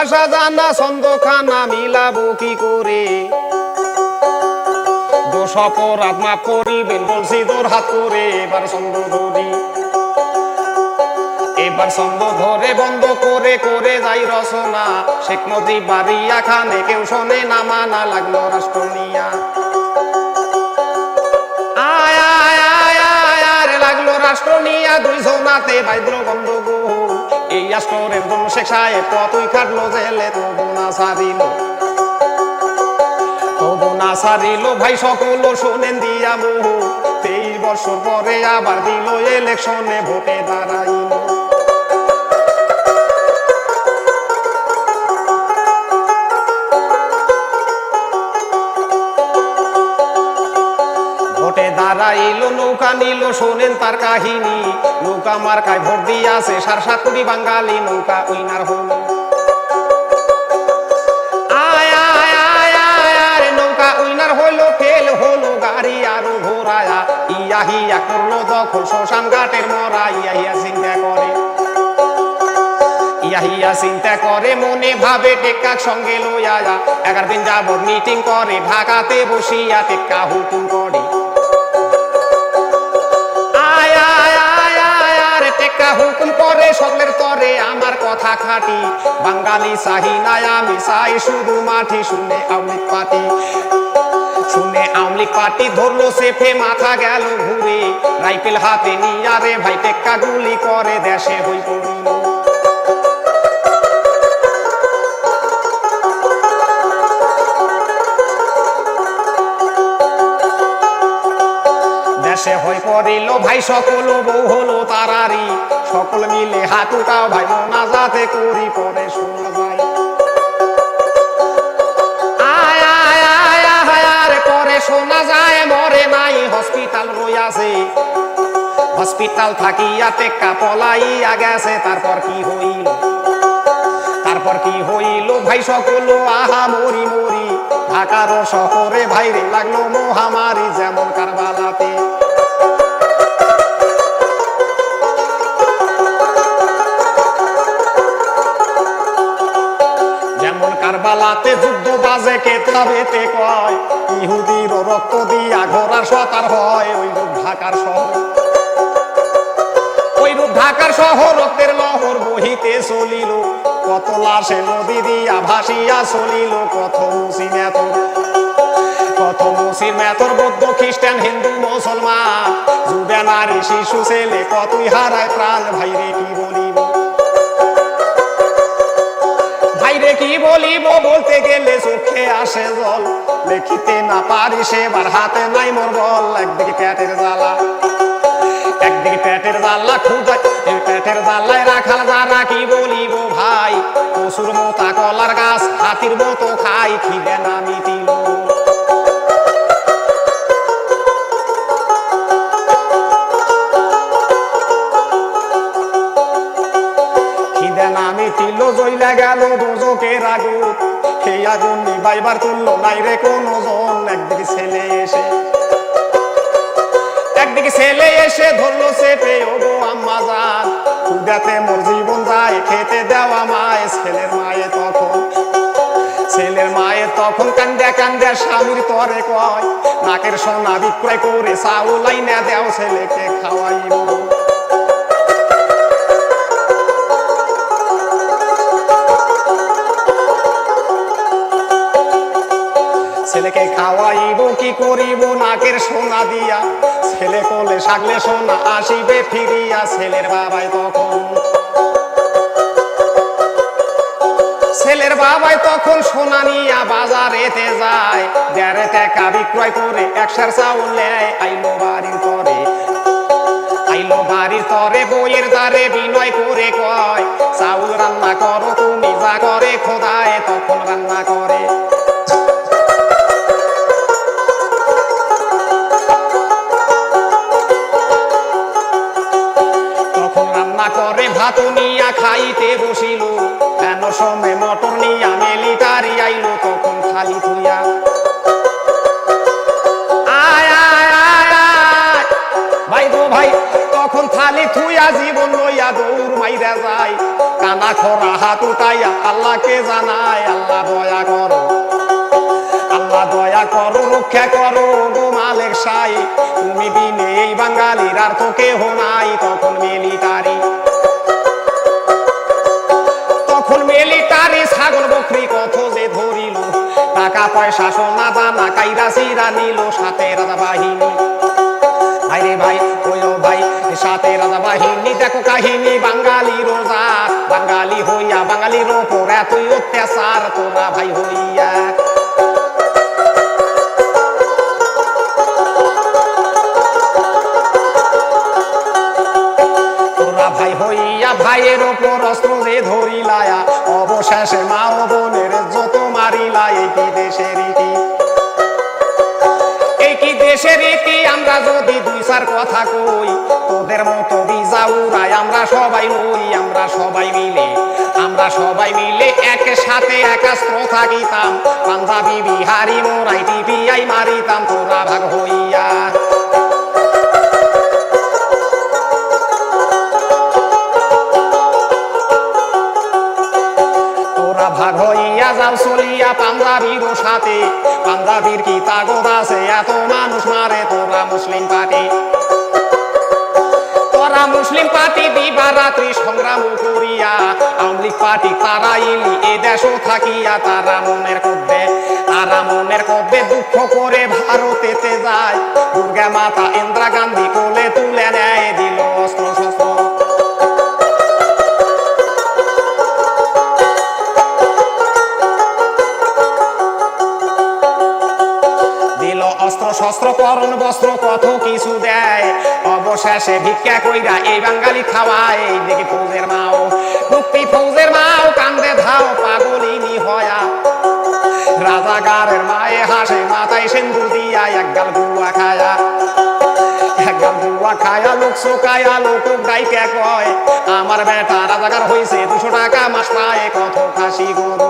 ভাষা জানা ছন্দ খানা মিলাবো কি করে? দোষ অপরাধ মাফ করিবেন বলছি তোর হাত করে, এবার ছন্দ ধরি। এবার ছন্দ ধরে বন্ধ করে করে যাই রচনা। শেখ মুজিব বাড়িয়া খানে কেউ শোনে না, মানা লাগল রাষ্ট্র নিয়া আয় আয় আয় আয় লাগল রাষ্ট্র নিয়া দুই জনাতে বাইদ্র বন্ধ এই রাষ্ট্রের জন্য শেখ সাহেব কতই খাটলো জেলে তবু না সারিল। তবু না সারিল, ভাই সকল শোনেন দিয়া বহু তেইশ বছর পরে আবার দিল ইলেকশনে ভোটে দাঁড়াইল। ভোটে দাঁড়াইলো, নৌকা নিল, শোনেন তার কাহিনী। নৌকা মার্কায় ভোট দিয়াছে সার সাত কোটি বাঙালি নৌকা উইনার হলো করল দখল, শ্মশান ঘাটের মরা চিন্তা করে। হিয়া, চিন্তা করে, মনে ভাবে টেক্কা সঙ্গে লইয়া এগার দিন যাবত মিটিং করে, ঢাকাতে বসিয়া টেক্কা হুকুম কথা খাটি বাঙালি সাহি নাই আমি চাই শুধু মাটি, শুনে আমলিক পাটি। শুনে আমলিক পাটি ধরলো সেফে মাথা গেল ঘুরে। রাইফেল হাতে নিয়ে আরে ভাই টেক্কা গুলি করে দেশে হই দেশে হয়ে পড়িল, ভাই, সকল বউ হলো তারারি। সকল মিলে হাত উঠাও ভাই, মোনা যাতে করি পরে শোনা যায়। শোনা যায়, মরে নাই হসপিটাল রইয়াছে। হসপিটাল গেছে, তারপর কি হইল? তারপর কি হইল? ভাই, সকল আহা, মরি মরি। ঢাকার শহরে ভাইরে লাগল মহামারী, যেমন কারবালাতে কারবালাতে যুদ্ধ বাজে কে তাবেতে কয়? ইহুদির রক্ত দিয়া ঘোড়ার সতার হয়, ওই রূপ ঢাকার শহর। ওই রূপ ঢাকার শহর, রক্তের লহর বহিতে চলিল। কত লাশে নদী দিয়া ভাসিয়া চলিল, কত মুসিম এত কত মুসির মেতর, বৌদ্ধ, খ্রিস্টান, হিন্দু, মুসলমান। যুবে নারী শিশু, ছেলে, কতই হারায় প্রাণ, ভাইরে, কি বলিব ভাইরে কি বলিব, বলতে গেলে চোখে আসে জল। দেখিতে না পারি সেবার হাতে নাই মোর বল। একদিকে পেটের জ্বালা, একদিকে পেটের জ্বালা খুঁজা এই পেটের জ্বালায় রাখাল যারা কি বলিব ভাই? পশুর মতা কলার গাছ, হাতির মতো খাই, খিদে না মিটিল। খিদে না দোজকের আগুন সেই আগুন নিবাইবার তুললো কোনো জন। একদিকে ছেলে এসে একদিকে ছেলে এসে ধরলো ওগো আম্মা যান মোর জীবন যায়, খেতে দেওয়া মায়ে, ছেলের মায়ে তখন। ছেলের মায়ে তখন কান্দে কান্দে স্বামীর তরে কয়, নাকের সোনা বিক্রয় করে চাউল আইনা দেও, ছেলেকে খাওয়াইব। ছেলেকে খাওয়াইব, কি করিব? নাকের সোনা দিয়া। ছেলে কোলে সাগলে সোনা আসিবে, ফিরিয়া ছেলের বাবাই তখন। ছেলের বাবাই তখন সোনা নিয়া বাজারেতে যায়। দেড়ে টাকা বিক্রয় করে একশার চাউল নেয়। আইলো বাড়ির তরে। আইলো বাড়ির তরে বইয়ের দ্বারে বিনয় করে কয়, চাউল রান্না করো, তুমি যা করে খোদায়, তখন রান্না করে। ভাত নিয়া খাইতে বসিল। কেন সময় মটর নিয়া মিলিটারি আইলো, তখন খালি থুইয়া। তখন থালি থুইয়া জীবন লইয়া দৌড় মাইরা যায়। কানা খরা হাত উঠাইয়া আল্লাহকে জানায়, আল্লাহ দয়া করো। আল্লাহ দয়া করো, রক্ষা করো গো মালেক সাই। তুমি বিনে এই বাঙালির আর তো কেহ নাই, তখন মিলিটারি ছাগল বকরি কত যে ধরিল, টাকা পয়সা সোনা দানা কাইরা সিরা নিল সাথে রাজা বাহিনী আরে ভাই ওইও ভাই সাথে রাজা বাহিনী দেখো কাহিনী, বাঙালি রোজা, বাঙালি হইয়া, বাঙালির ওপর এতই অত্যাচার তোরা ভাই হইয়া। ভাই হইয়া, ভাইয়ের ওপর অস্ত্র যে ধরিলায়া অবশেষে মা বোনের যত মারিলা এই কি দেশের রীতি? এই কি দেশের রীতি? আমরা যদি দুই চার কথা কই, তোদের মতো বিজা উড়াই আমরা সবাই লই আমরা সবাই মিলে, আমরা সবাই মিলে এক সাথে একাস্ত্র থাকিতাম। পাঞ্জাবি, বিহারি, মোরাই টিপিআই মারিতাম, তোরা ভাগ হইয়া। যাও চলিয়া পাঞ্জাবির সাথে। পাঞ্জাবির কি তাগদ আছে? এত মানুষ মারে তোরা মুসলিম পার্টি। তোরা মুসলিম পার্টি দিবা রাত্রি সংগ্রাম করিয়া। আওয়ামী পার্টি তারা ইলি এ দেশও থাকিয়া তারা মনের করবে তারা মনের করবে দুঃখ করে ভারতেতে যায়। দুর্গা মাতা ইন্দিরা গান্ধী কোলে তুলে নেয়। শস্ত্র করণ বস্ত্র কত কিছু দেয়। অবশেষে ভিক্ষা কইরা এই বাঙালি খাওয়ায়। দেখি ফৌজের মাও মুক্তি ফৌজের মাও কান্দে ধাও, পাগলিনী হয়া। রাজাগারের মায়ে হাসে, মাথায় সিন্দুর দিয়া এক গাল গুয়া খায়া। খায়া লোক শোকায়া, লোক ডাইকে কয়, আমার বেটা রাজাগার হইছে, দুশো টাকা মাস পায়, কত খাসি গরু?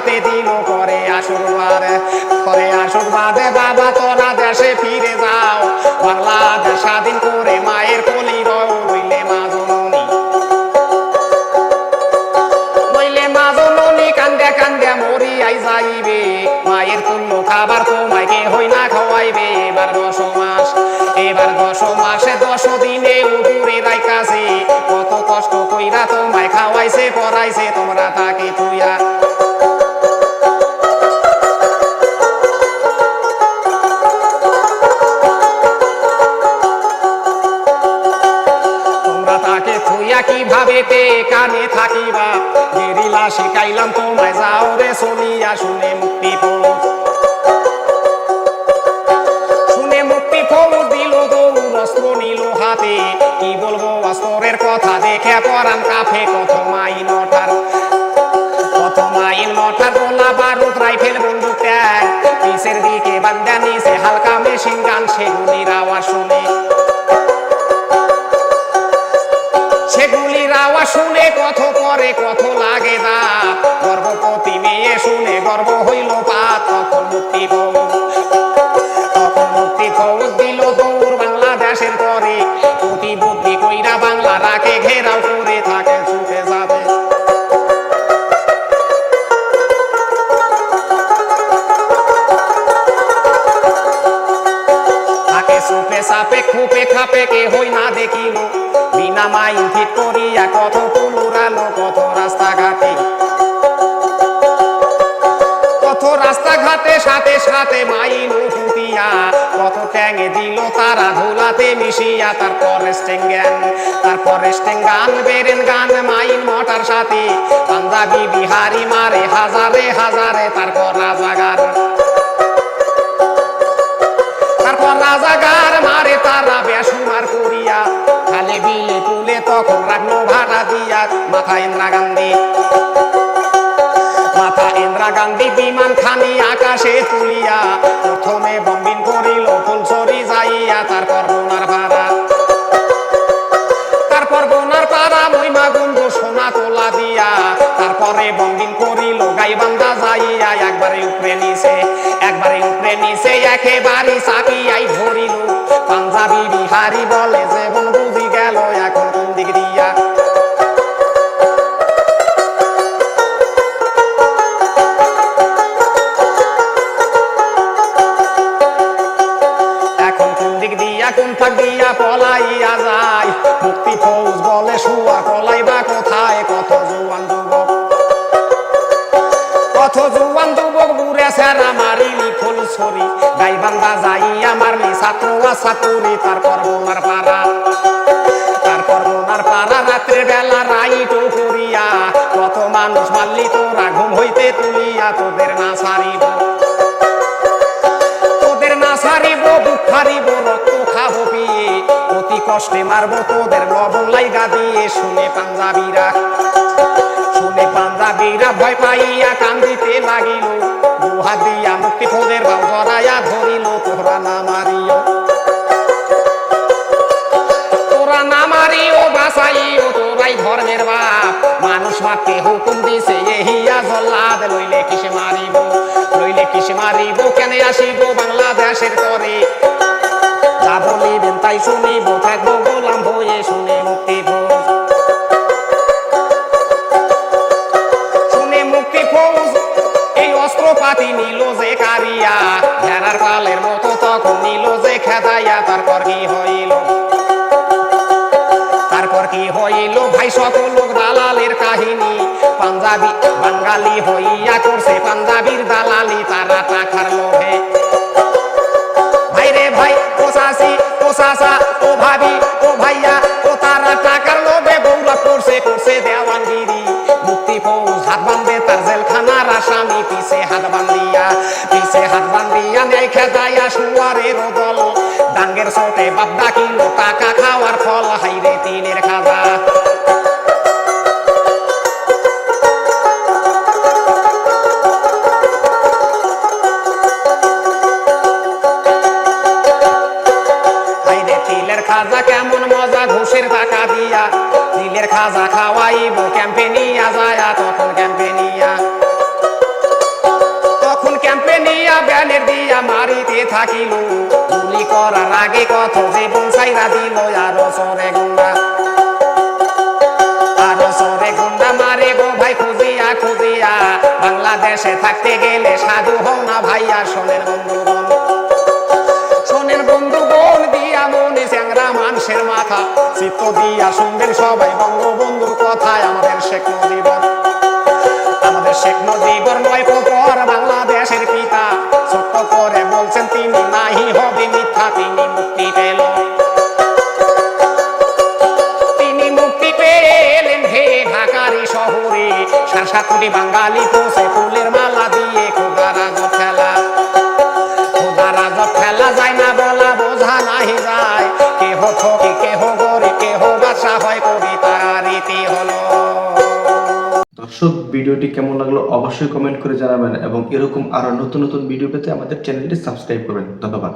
হাতে কীভাবে পে কানে থাকিবা গেরিলা শিখাইলাম তোমায়, যাও রে চলিয়া শুনে মুক্তি পড় শুনে মুক্তি ফৌজ দিল, দৌড় অস্ত্র নিল হাতে। কি বলব, অস্ত্রের কথা দেখে পরান কাফে কত মাইন বন্দুক দিকে বান্দা নিচে হালকা মেশিন গান সেগুলির আওয়াজ শুনে আওয়াজ শুনে কত পরে কত লাগে দা? গর্ভবতী মেয়ে শুনে গর্ব হইল পাত, তখন মুক্তি মুক্তি ফৌজ দিল দৌড় পরে। প্রতি বুদ্ধি কইরা বাংলা ঘেরাও করে থাকে, ছুটে যাবে। সাপে খুপে খাপে কে হই না দেখিল। বিনা মাইন ঠিক করিয়া কত পুলুরালো কত রাস্তাঘাটে। কত রাস্তাঘাটে সাথে সাথে মাইন ফুটি কত ট্যাঙে দিল তারা ধুলাতে মিশিয়া, তারপর স্টেঙ্গান তারপর স্টেঙ্গান বেরেন গান মাইন মটার সাথে। পাঞ্জাবি বিহারি মারে হাজারে হাজারে, তারপর রাজাগার। মাথা ইন্দিরা গান্ধী। মাথা ইন্দিরা গান্ধী বিমান খানি আকাশে তুলিয়া প্রথমে বম্বিন করিল, ফুলছড়ি যাইয়া তারপর বোনার ভাড়া তারপর বোনার পাড়া, মহিমা গুন্ড সোনা তোলা দিয়া তারপরে বম্বিন করিল, গাইবান্ধা যাইয়া একবারে উপরে নিছে একবারে উপরে নিছে একেবারে চাপিয়াই ধরিল। পাঞ্জাবি বিহারি বলে ছাত্রী তারপর বোনার পাড়া। তারপর বোনার পাড়া রাত্রে বেলা রাইট করিয়া কত মানুষ মারলি তোরা ঘুম হইতে তুলিয়া, তোদের না সারিব। তোদের না সারিব বুক ফারিব, রক্ত খাব পিয়ে। অতি কষ্টে মারবো তোদের লবণ লাইগা দিয়ে। শুনে পাঞ্জাবিরা শুনে পাঞ্জাবিরা ভয় তোরাই ধর্মের বাপ। মানুষ মাকে হুকুম দিছে এহিয়া জল্লাদ লইলে কিসে মারিব? লইলে কিসে মারিব? কেন আসিব বাংলাদেশের তরে? যা বলিবেন তাই শুনিব, থাকব গোলাম হয়ে শুনে মুক্তি ভোজ। নিল যে কারিয়া। ভেড়ার পালের মতো তখন নিল যে খেদাইয়া, তারপর কি হইল কাহিনী পাঞ্জাবি বাঙালি হইয়া করছে পাঞ্জাবির দালালি, তারা টাকার লোভে। ভাই রে ভাই ও চাষি ও ভাবি, ও ভাইয়া, ও তারা টাকার লোভে বৌলা করছে করছে দেওয়ানগিরি। মুক্তি ফৌজ, হাত বান্ধে তার জেলখানার আসামি, পিছে হাত বান্ধিয়া, পিছে হাত বান্ধিয়া নেই খেদাইয়া শুয়ারের দল ডাঙ্গের সোটে বাপ ডাকিল, টাকা খাওয়ার ফল, হাইরে তিনের খাজা। খাওয়াইব ক্যাম্পে নিয়া যায়, তখন ক্যাম্পে তখন ক্যাম্পে ব্যানের দিয়া মারিতে থাকিল। গুলি করার আগে কত জীবন সাইরা দিল, আরও সরে গুন্ডা। আরও সরে গুন্ডা মারে গো ভাই, খুঁজিয়া খুঁজিয়া। বাংলাদেশে থাকতে গেলে সাধু হও না ভাইয়া শোনেন বন্ধুগণ। শোনেন বন্ধুগণ দিয়া মনে চ্যাংরা মানুষের মাথা। চিত্ত দিয়া শুনবেন সবাই আমাদের শেখ মুজিবর আমাদের বলছেন, তিনি নাহি হবে তিনি মুক্তি পেল তিনি মুক্তি পেলেন হে ঢাকারি শহরে। সাত কোটি ভিডিওটি কেমন লাগল অবশ্যই কমেন্ট করে জানাবেন এবং এরকম আরও নতুন নতুন ভিডিও পেতে আমাদের চ্যানেলটি সাবস্ক্রাইব করবেন। ধন্যবাদ।